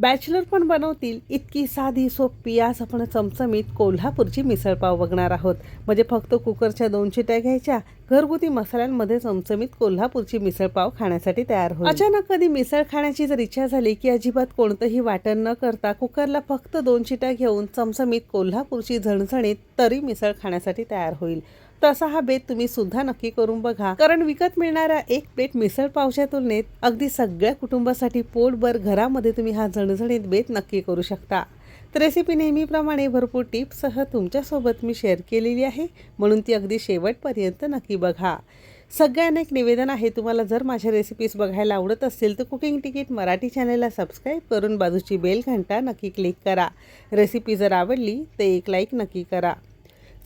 Bachelor पण बनवतील इतकी साधी सोपी आज आपण चमचमीत कोल्हापूरची मिसळपाव बघणार आहोत. म्हणजे फक्त कुकरच्या दोन चिट्या घ्यायच्या घरगुती मसाल्यांमध्ये चमचमीत कोल्हापूरची मिसळपाव खाण्यासाठी तयार होईल. अचानक कधी मिसळ खाण्याची जर इच्छा झाली की अजिबात कोणतंही वाटण न करता कुकरला फक्त दोन चिट्या घेऊन चमचमीत कोल्हापूरची झणझणीत तरी मिसळ खाण्यासाठी तयार होईल. तसा हा बेत तुम्ही सुद्धा नक्की करून बघा. कारण विकत मिळणाऱ्या एक प्लेट मिसळ पावच्या तुलनेत अगदी सगळ्या कुटुंबासाठी पोटभर घरामध्ये तुम्ही हा झणझणीत बेत नक्की करू शकता. तर रेसिपी नेहमीप्रमाणे भरपूर टिप्ससह तुमच्यासोबत मी शेअर केलेली आहे. म्हणून ती अगदी शेवटपर्यंत नक्की बघा. सगळ्यांना एक निवेदन आहे तुम्हाला जर माझ्या रेसिपीज बघायला आवडत असतील तर कुकिंग तिकीट मराठी चॅनलला सबस्क्राईब करून बाजूची बेल घंटा नक्की क्लिक करा. रेसिपी जर आवडली तर एक लाईक नक्की करा.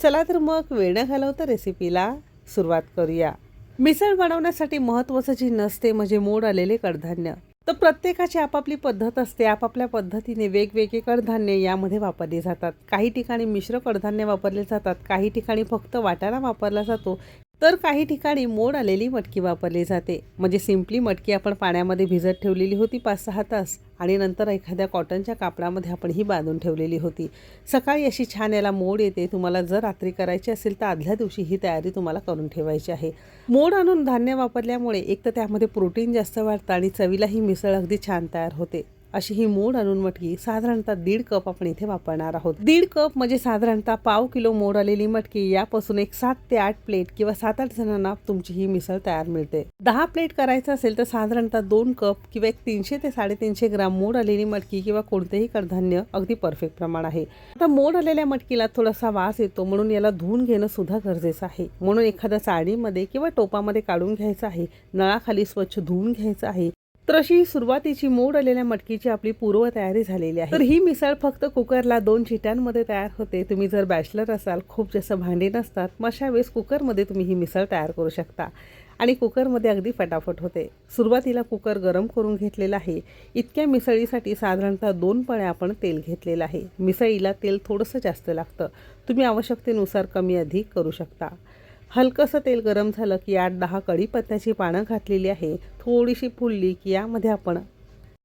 चला तर मग वेळ न घालवता रेसिपीला सुरुवात करूया. मिसळ बनवण्यासाठी महत्त्वाचं जी नसते म्हणजे मोड आलेले कडधान्य. तर प्रत्येकाची आपापली पद्धत असते. आपापल्या पद्धतीने वेगवेगळे कडधान्य यामध्ये वापरली जातात. काही ठिकाणी मिश्र कडधान्य वापरले जातात. काही ठिकाणी फक्त वाटाणा वापरला जातो. तर काही ठिकाणी मोड आलेली मटकी वापरली जाते. म्हणजे सिम्पली मटकी आपण पाण्यामध्ये भिजत ठेवलेली होती पाच सहा तास आणि नंतर एखाद्या कॉटनच्या कापडामध्ये आपण ही बांधून ठेवलेली होती. सकाळी अशी छान याला मोड येते. तुम्हाला जर रात्री करायची असेल तर आदल्या दिवशी ही तयारी तुम्हाला करून ठेवायची आहे. मोड आणून धान्य वापरल्यामुळे एक तर त्यामध्ये प्रोटीन जास्त वाढतं आणि चवीला ही मिसळ अगदी छान तयार होते. अशी ही मोड आणून मटकी साधारणतः दीड कप आपण इथे वापरणार आहोत. दीड कप म्हणजे साधारणतः पाव किलो मोड आलेली मटकी यापासून एक सात ते आठ प्लेट किंवा सात आठ जणांना तुमची ही मिसळ तयार मिळते. दहा प्लेट करायचं असेल तर साधारणतः दोन कप किंवा एक तीनशे ते साडेतीनशे ग्राम मोड आलेली मटकी किंवा कोणतेही कडधान्य अगदी परफेक्ट प्रमाण आहे. आता मोड आलेल्या मटकीला थोडासा वास येतो म्हणून याला धुवून घेणं सुद्धा गरजेचं आहे. म्हणून एखाद्या चाळणीमध्ये किंवा टोपामध्ये काढून घ्यायचं आहे. नळाखाली स्वच्छ धुवून घ्यायचं आहे. तर अशी सुरुवातीची मोड आलेल्या मटकीची आपली पूर्व तयारी झालेली आहे. तर ही मिसळ फक्त कुकरला दोन चिट्यांमध्ये तयार होते. तुम्ही जर बॅचलर असाल खूप जास्त भांडी नसतात मग अशा वेळेस कुकरमध्ये तुम्ही ही मिसळ तयार करू शकता. आणि कुकरमध्ये अगदी फटाफट होते. सुरुवातीला कुकर गरम करून घेतलेला आहे. इतक्या मिसळीसाठी साधारणतः दोन पळ्या आपण तेल घेतलेलं आहे. मिसळीला तेल थोडंसं जास्त लागतं. तुम्ही आवश्यकतेनुसार कमी अधिक करू शकता. हलकंसं तेल गरम झालं की आठ दहा कढीपत्त्याची पानं घातलेली आहे. थोडीशी फुलली की यामध्ये आपण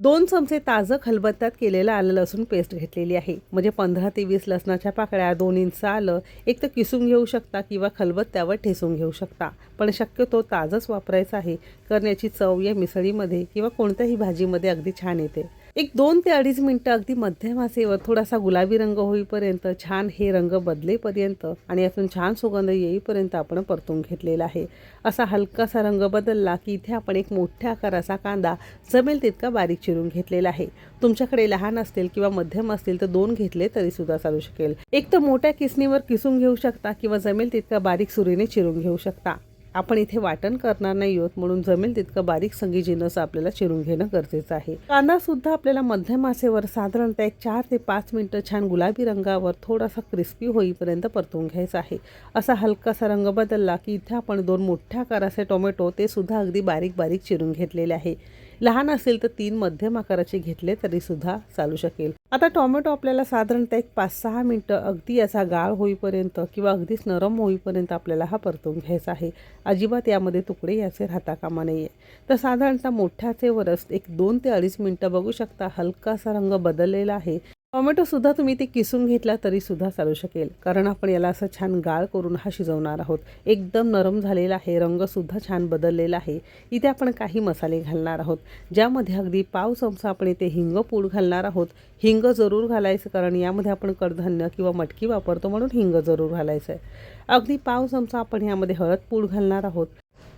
दोन चमचे ताजं खलबत्त्यात केलेलं आलं लसूण पेस्ट घेतलेली आहे. म्हणजे पंधरा ते वीस लसणाच्या पाकळ्या दोन इंच आलं. एक तर किसून घेऊ शकता किंवा खलबत्त्यावर ठेसून घेऊ शकता. पण शक्यतो ताजंच वापरायचं आहे. कारण याची चव या मिसळीमध्ये किंवा कोणत्याही भाजीमध्ये अगदी छान येते. एक दोन ते अडीच मिनटं अगदी मध्यम असेवर थोडासा गुलाबी रंग होईपर्यंत छान हे रंग बदलेपर्यंत आणि यातून छान सुगंध येईपर्यंत आपण परतून घेतलेला आहे. असा हलकासा रंग बदलला की इथे आपण एक मोठ्या आकाराचा कांदा जमेल तितका बारीक चिरून घेतलेला आहे. तुमच्याकडे लहान असतील किंवा मध्यम असतील तर दोन घेतले तरी सुद्धा चालू शकेल. एक तर मोठ्या किसणीवर किसून घेऊ शकता किंवा जमेल तितका बारीक सुरीने चिरून घेऊ शकता. आपण इथे वाटण करणार नाही आहोत म्हणून जमेल तितकं बारीक संगी जिनस आपल्याला चिरून घेणं गरजेचं आहे. कांदा सुद्धा आपल्याला मध्यम मासेवर साधारणतः एक चार ते पाच मिनटं छान गुलाबी रंगावर थोडासा क्रिस्पी होईपर्यंत परतून घ्यायचा आहे. असा हलकासा रंग बदलला की इथे आपण दोन मोठ्या आकाराचे टोमॅटो ते सुद्धा अगदी बारीक बारीक चिरून घेतलेले आहे. लहान असेल तर तीन मध्यम आकाराचे घेतले तरी सुद्धा चालू शकेल. आता टोमॅटो आपल्याला साधारणतः एक पाच सहा मिनटं अगदी याचा गाळ होईपर्यंत किंवा अगदीच नरम होईपर्यंत आपल्याला हा परतून घ्यायचा आहे. अजिबात यामध्ये तुकडे याचे राहता कामा नाही आहे तर साधारणतः मोठ्याचे वरस एक दोन ते अडीच मिनटं बघू शकता. हलकासा रंग बदललेला आहे. टोमॅटोसुद्धा तुम्ही ते किसून घेतला तरीसुद्धा चालू शकेल. कारण आपण याला असं छान गाळ करून हा शिजवणार आहोत. एकदम नरम झालेला आहे रंगसुद्धा छान बदललेला आहे. इथे आपण काही मसाले घालणार आहोत. ज्यामध्ये अगदी पाव चमचा आपण इथे हिंग पूड घालणार आहोत. हिंग जरूर घालायचं कारण यामध्ये आपण कडधान्य किंवा मटकी वापरतो म्हणून हिंग जरूर घालायचं आहे. अगदी पाव चमचा आपण यामध्ये हळद पूड घालणार आहोत.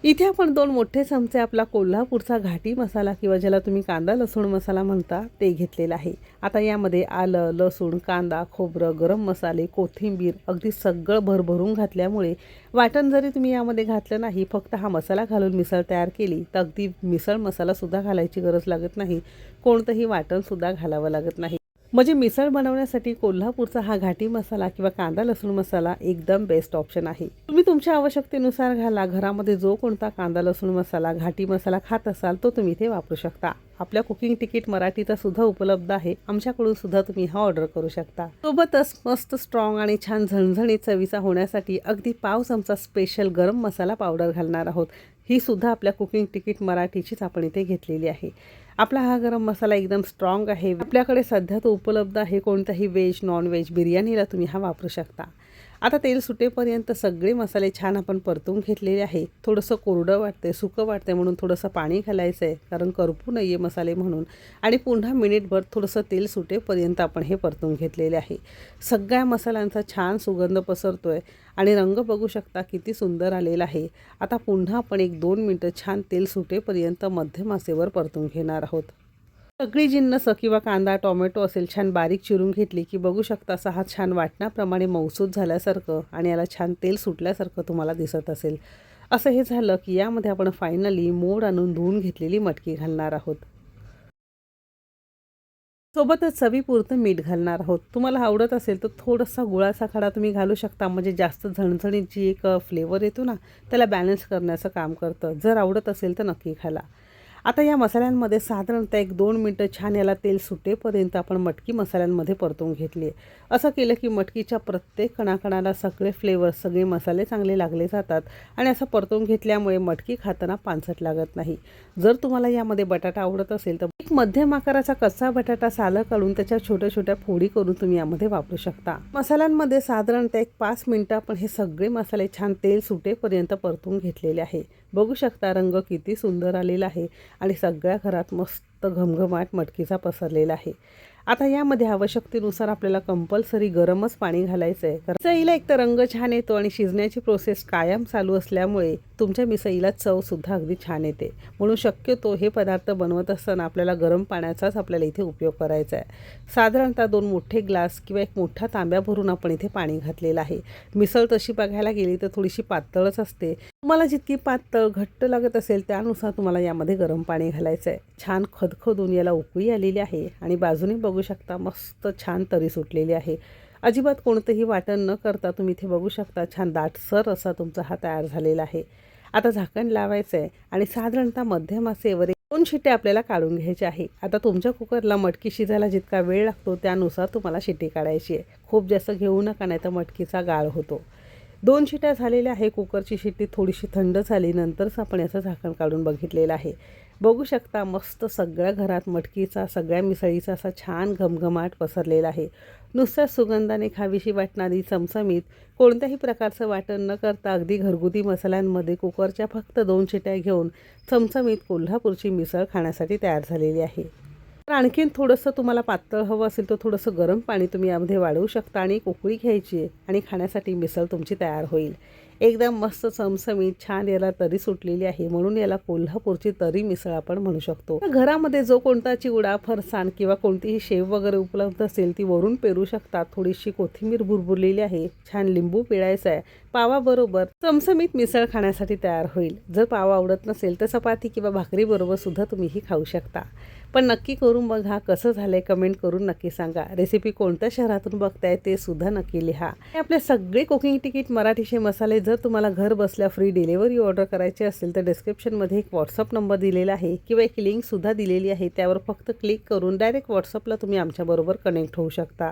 इथे आपण दोन मोठे चमचे आपला कोल्हापूरचा घाटी मसाला किंवा ज्याला तुम्ही कांदा लसूण मसाला म्हणता ते घेतलेला आहे. आता यामध्ये आलं लसूण कांदा खोबरं गरम मसाले कोथिंबीर अगदी सगळं भरभरून घातल्यामुळे वाटण जरी तुम्ही यामध्ये घातलं नाही फक्त हा मसाला घालून मिसळ तयार केली तर अगदी मिसळ मसालासुद्धा घालायची गरज लागत नाही. कोणतंही वाटणसुद्धा घालावं लागत नाही. म्हणजे मिसळ बनवण्यासाठी कोल्हापूरचा हा घाटी मसाला किंवा कांदा लसूण मसाला एकदम बेस्ट ऑप्शन आहे. तुम्ही तुमच्या आवश्यकतेनुसार घाला घरामध्ये जो कोणता कांदा लसूण मसाला घाटी मसाला खात असाल तो तुम्ही इथे वापरू शकता. आपल्या कुकिंग तिकीट मराठीचा सुद्धा उपलब्ध आहे. आमच्याकडून सुद्धा तुम्ही हा ऑर्डर करू शकता. सोबतच मस्त स्ट्रॉंग आणि छान झणझणीत चवीचा होण्यासाठी अगदी पाव चमचा स्पेशल गरम मसाला पावडर घालणार आहोत. ही सुद्धा आपल्या कुकिंग तिकीट मराठीचीच आपण इथे घेतलेली आहे. आपला हा गरम मसाला एकदम स्ट्रॉंग आहे. आपल्याकडे सध्या तो उपलब्ध आहे कोणताही व्हेज नॉन व्हेज बिर्याणीला तुम्ही हा वापरू शकता. आता तेल सुटेपर्यंत सगळे मसाले छान आपण परतून घेतलेले आहे थोडंसं कोरडं वाटतंय सुकं वाटतंय म्हणून थोडंसं पाणी घालायचं आहे कारण करपू नये मसाले म्हणून. आणि पुन्हा मिनिटभर थोडंसं तेल सुटेपर्यंत आपण हे परतून घेतलेले आहे. सगळ्या मसाल्यांचा छान सुगंध पसरतो आहे आणि रंग बघू शकता किती सुंदर आलेला आहे. आता पुन्हा आपण एक दोन मिनटं छान तेल सुटेपर्यंत मध्यम आचेवर परतून घेणार आहोत. सगळी जिन्नस किंवा कांदा टोमॅटो असेल छान बारीक चिरून घेतली की बघू शकता असा हा छान वाटण्याप्रमाणे मौसूद झाल्यासारखं आणि याला छान तेल सुटल्यासारखं तुम्हाला दिसत असेल. असं हे झालं की यामध्ये आपण फायनली मोड आणून धुवून घेतलेली मटकी घालणार आहोत. सोबतच चवीपुरतं मीठ घालणार आहोत. तुम्हाला आवडत असेल तर थोडासा गुळाचा खडा तुम्ही घालू शकता. म्हणजे जास्त झणझणीत जी एक फ्लेवर येतो ना त्याला बॅलन्स करण्याचं काम करतं. जर आवडत असेल तर नक्की घाला आता या मसाल्यांमध्ये साधारणतः एक दोन मिनटं छान याला तेल सुटेपर्यंत आपण मटकी मसाल्यांमध्ये परतून घेतली आहे. असं केलं की मटकीच्या प्रत्येक कणाकणाला सगळे फ्लेवर सगळे मसाले चांगले लागले जातात आणि असं परतून घेतल्यामुळे मटकी खाताना पानसट लागत नाही. जर तुम्हाला यामध्ये बटाटा आवडत असेल तर एक मध्यम आकाराचा कच्चा बटाटा सालं काढून त्याच्या छोट्या छोट्या फोडी करून तुम्ही यामध्ये वापरू शकता. मसाल्यांमध्ये साधारणतः एक पाच मिनटं आपण हे सगळे मसाले छान तेल सुटेपर्यंत परतून घेतलेले आहे. बघू शकता रंग किती सुंदर आलेला आहे आणि सगळ्या घरात मस्त घमघमाट मटकीचा पसरलेला आहे. आता यामध्ये आवश्यकतेनुसार आपल्याला कंपल्सरी गरमच पाणी घालायचं आहे कारण मिसळीला एक तर रंग छान येतो आणि शिजण्याची प्रोसेस कायम चालू असल्यामुळे तुमच्या मिसळीला चवसुद्धा अगदी छान येते. म्हणून शक्यतो हे पदार्थ बनवत असताना आपल्याला गरम पाण्याचाच आपल्याला इथे उपयोग करायचा आहे साधारणतः दोन मोठे ग्लास किंवा एक मोठा तांब्या भरून आपण इथे पाणी घातलेलं आहे. मिसळ तशी बघायला गेली तर थोडीशी पातळच असते. तुम्हाला जितकी पातळ घट्ट लागत असेल त्यानुसार तुम्हाला यामध्ये गरम पाणी घालायचं आहे छान खदखदून याला उकळी आलेली आहे आणि बाजूने बघू शकता मस्त छान तरी सुटलेली आहे. अजिबात कोणतंही वाटण न करता तुम्ही इथे बघू शकता छान दाटसर असा तुमचा हा तयार झालेला आहे. आता झाकण लावायचं आहे आणि साधारणतः मध्यम असेवर दोन शिट्टे आपल्याला काढून घ्यायचे आहे. आता तुमच्या कुकरला मटकी शिजायला जितका वेळ लागतो त्यानुसार तुम्हाला शिट्टी काढायची आहे. खूप जास्त घेऊ नका नाही तर मटकीचा गाळ होतो. दोन शिट्या झालेल्या आहे. कुकरची शिट्टी थोडीशी थंड झाली नंतरच आपण याचं झाकण काढून बघितलेलं आहे. बघू शकता मस्त सगळ्या घरात मटकीचा सगळ्या मिसळीचा असा छान घमघमाट पसरलेला आहे. नुसत्या सुगंधाने खावीशी वाटणारी चमचमीत कोणत्याही प्रकारचं वाटण न करता अगदी घरगुती मसाल्यांमध्ये कुकरच्या फक्त दोन शिट्या घेऊन चमचमीत कोल्हापूरची मिसळ खाण्यासाठी तयार झालेली आहे. तर आणखीन थोडंसं तुम्हाला पातळ हवं असेल तर थोडंसं गरम पाणी तुम्ही यामध्ये वाढवू शकता आणि कोकळी उकळी घ्यायची आहे आणि खाण्यासाठी मिसळ तुमची तयार होईल. एकदम मस्त चमचमीत छान याला तरी सुटलेली आहे. म्हणून याला कोल्हापूरची तरी मिसळ आपण म्हणू शकतो. घरामध्ये जो कोणता चिवडा फरसाण किंवा कोणतीही शेव वगैरे उपलब्ध असेल ती वरून पेरू शकतात थोडीशी कोथिंबीर भुरभुरलेली आहे. छान लिंबू पिळायचा आहे. पावाबरोबर चमचमीत मिसळ खाण्यासाठी तयार होईल. जर पावा आवडत नसेल तर चपाती किंवा भाकरीबरोबर सुद्धा तुम्ही ही खाऊ शकता. पण नक्की करून बघा कसं झालंय कमेंट करून नक्की सांगा. रेसिपी कोणत्या शहरातून बघताय ते सुद्धा नक्की लिहा. आपले सगळे कुकिंग तिकीट मराठीचे मसाले जर तुम्हाला घर बसल्या फ्री डिलेवरी ऑर्डर करायची असेल तर डिस्क्रिप्शनमध्ये एक व्हॉट्सअप नंबर दिलेला आहे किंवा एक लिंकसुद्धा दिलेली आहे. त्यावर फक्त क्लिक करून डायरेक्ट व्हॉट्सअपला तुम्ही आमच्याबरोबर कनेक्ट होऊ शकता.